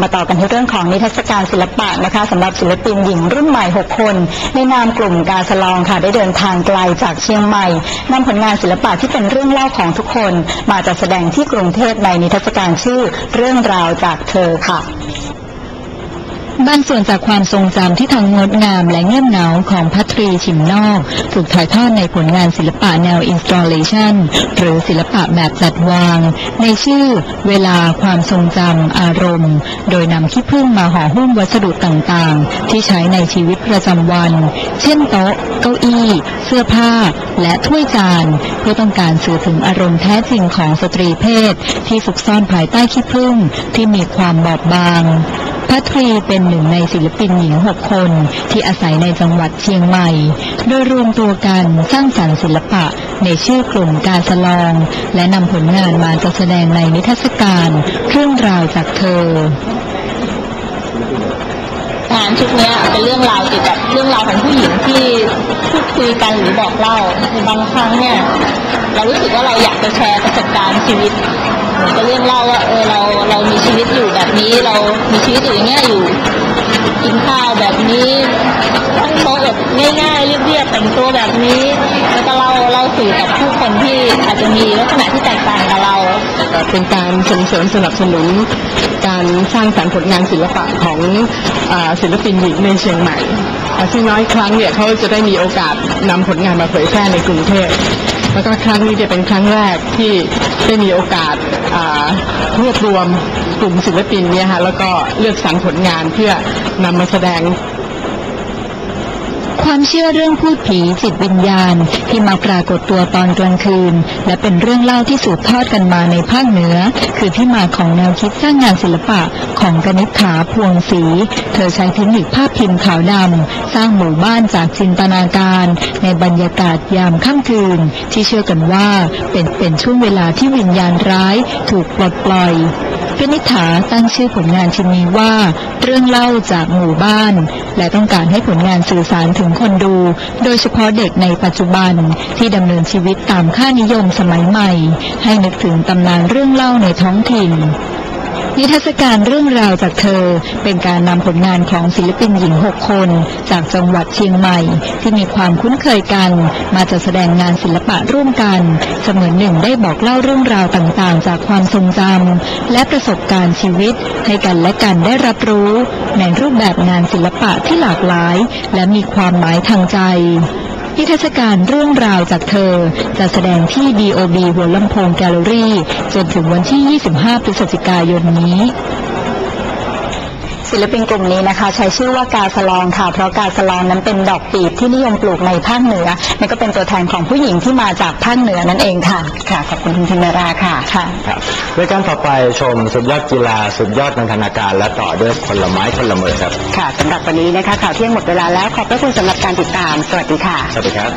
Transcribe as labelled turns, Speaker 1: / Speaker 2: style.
Speaker 1: มาต่อกันที่เรื่องของนิทรรศการศิลปะนะคะสำหรับศิลปินหญิงรุ่นใหม่ 6 คน ในนามกลุ่มกาสลองค่ะได้เดินทางไกลจากเชียงใหม่นำผลงานศิลปะที่เป็นเรื่องเล่าของทุกคน มาจัดแสดงที่กรุงเทพในนิทรรศการชื่อเรื่องราวจากเธอค่ะ
Speaker 2: บางส่วนจากความทรงจำที่ทั้งงดงามและเงียบเหงาของพัทรีชิมนอก ถูกถ่ายทอดในผลงานศิลปะแนว installation หรือศิลปะแบบจัดวาง ในชื่อ เวลาความทรงจำอารมณ์ โดยนำขี้ผึ้งมาห่อหุ้มวัสดุต่างๆ ที่ใช้ในชีวิตประจำวัน เช่นโต๊ะ เก้าอี้ เสื้อผ้า และถ้วยจานเพื่อต้องการสื่อถึงอารมณ์แท้จริงของสตรีเพศ ที่ซุกซ่อนภายใต้ขี้ผึ้งที่มีความบอบบาง พัทรีเป็นหนึ่งในศิลปินหญิง6คนที่อาศัยในจังหวัดเชียงใหม่ โดยรวมตัวกันสร้างสรรค์ศิลปะในชื่อกลุ่มการสลอง และนำผลงานมาจัดแสดงในนิทรรศการเรื่องราวจากเธอ
Speaker 3: งานชุดนี้เป็นเรื่องราวเกี่ยวกับเรื่องราวของผู้หญิงที่พูดคุยกันหรือบอกเล่าบางครั้งเนี่ย เรารู้สึกว่าเราอยากจะแชร์ประสบการณ์ชีวิต เหมือนกับเรื่องเล่าว่าเออเราเรามีชีวิตอยู่แบบนี้เรามีชีวิตอยู่อย่างเงี้ยอยู่กินข้าวแบบนี้ตั้งโต๊ะแบบง่ายๆเรียบๆแต่งตัวแบบนี้ แล้วก็เล่าเล่าสู่กับผู้คนที่อาจจะมีลักษณะที่แตกต่างกับเรา
Speaker 4: เป็นการส่งเสริมสนับสนุนการสร้างสรรค์ผลงานศิลปะของศิลปินหญิงในเชียงใหม่ซึ่งน้อยครั้งเนี่ยเขาจะได้มีโอกาสนำผลงานมาเผยแพร่ในกรุงเทพ แล้วก็ครั้งนี้จะเป็นครั้งแรกที่ได้มีโอกาสรวบรวมกลุ่มศิลปินเนี่ยฮะแล้วก็เลือกสรรผลงานเพื่อนำมาแสดง
Speaker 2: ความเชื่อเรื่องพูดผีจิตวิญญาณ ที่มาปรากฏตัวตอนกลางคืน และเป็นเรื่องเล่าที่สืบทอดกันมาในภาคเหนือ คือที่มาของแนวคิดสร้างงานศิลปะของกนิษฐาพวงศรีเธอใช้เทคนิคภาพพิมพ์ขาวดำสร้างหมู่บ้านจากจินตนาการ ในบรรยากาศยามค่ำคืน ที่เชื่อกันว่าเป็นเป็นช่วงเวลาที่วิญญาณร้ายถูกปลดปล่อย กนิษฐาตั้งชื่อผลงานชิ้นนี้ว่า เรื่องเล่าจากหมู่บ้าน และต้องการให้ผลงานสื่อสารถึงคนดู โดยเฉพาะเด็กในปัจจุบันที่ดำเนินชีวิตตามค่านิยมสมัยใหม่ ให้นึกถึงตำนานเรื่องเล่าในท้องถิ่น นิทรรศการเรื่องราวจากเธอเป็นการนำผลงานของศิลปินหญิง 6 คน จากจังหวัดเชียงใหม่ ที่มีความคุ้นเคยกัน มาจัดแสดงงานศิลปะร่วมกัน เสมือนหนึ่งได้บอกเล่าเรื่องราวต่างๆ จากความทรงจำและประสบการณ์ชีวิต ให้กันและกันได้รับรู้ ในรูปแบบงานศิลปะที่หลากหลาย และมีความหมายทางใจ นิทรรศการเรื่องราวจากเธอจะแสดงที่ DOB หัวลำโพงแกลเลอรี่ จนถึงวันที่ 25 พฤศจิกายนนี้
Speaker 1: ศิลปินกลุ่มนี้นะคะ ใช้ชื่อว่ากาสลองค่ะเพราะกาสลองนั้นเป็นดอกปีบที่นิยมปลูกในภาคเหนือนี่ก็เป็นตัวแทนของผู้หญิงที่มาจากภาคเหนือนั่นเองค่ะค่ะขอบคุณคุณธินาราค่ะค่ะ
Speaker 5: ครับรายการต่อไปชมสุดยอดกีฬาสุดยอดนันทนาการ และต่อด้วยผลไม้ผลเมือครับ
Speaker 1: ค่ะสำหรับวันนี้นะคะข่าวเที่ยงหมดเวลาแล้วขอบพระคุณสำหรับการติดตาม สวัสดีค่ะ
Speaker 5: สวัสดีครับ